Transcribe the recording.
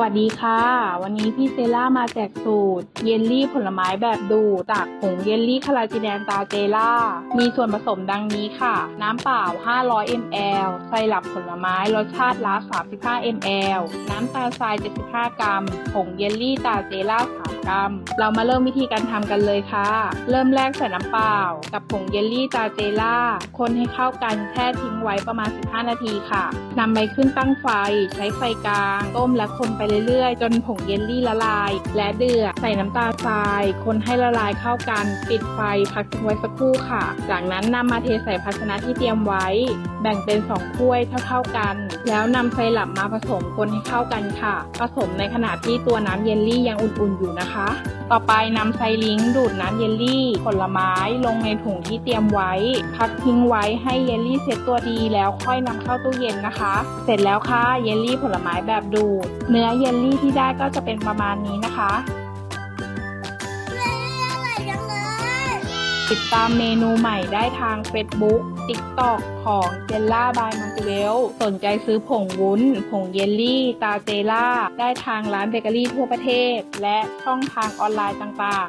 วัสดีค่ะ วันนี้พี่เซล่ามาแจกสูตร เยลลี่ผลไม้แบบดูดจากผงเยลลี่คาราจิแนนตาเจล่า มีส่วนผสมดังนี้ค่ะ น้ำเปล่า 500 ml ไซรัปผลไม้รสชาติลา35 ml น้ำตาลทราย 75 กรัม ผงเยลลี่ตาเจล่า3 กรัมเรามาเริ่มวิธีการทำกันเลยค่ะ เริ่มแรกใส่น้ำเปล่า กับผงเยลลี่ตาเจล่า คนให้เข้ากันแช่ทิ้งไว้ประมาณ 15 นาทีค่ะนำไปขึ้นตั้งไฟ ใช้ไฟกลาง ต้มและคนไปเรื่อยๆ จนผงเยลลี่ละลาย และเดือด ใส่น้ำตาลทราย คนให้ละลายเข้ากัน ปิดไฟพักทิ้งไว้สักครู่ค่ะ จากนั้นนำมาเทใส่ภาชนะที่เตรียมไว้ แบ่งเป็น 2 ถ้วยเท่าๆกัน แล้วนำไซรัปมาผสมคนให้เข้ากันค่ะ ผสมในขณะที่ตัวน้ำเยลลี่ยังอุ่นๆอยู่นะคะต่อไปนำไซลิงดูดน้ำเยลลี่ ผลไม้ลงในถุงที่เตรียมไว้ พักทิ้งไว้ให้เยลลี่เซ็ตตัวดีแล้วค่อยนำเข้าตู้เย็นนะคะ เสร็จแล้วค่ะเยลลี่ผลไม้แบบดูด เนื้อเยลลี่ที่ได้ก็จะเป็นประมาณนี้นะคะ ติดตามเมนูใหม่ได้ทาง Facebook TikTok ของ j e l l a by m o n t e v e l สนใจซื้อผงวุ้น ผงเยลลี่ ตาเจล่า ได้ทางร้านเบเกอรี่ทั่วประเทศ และช่องทางออนไลน์ต่างๆ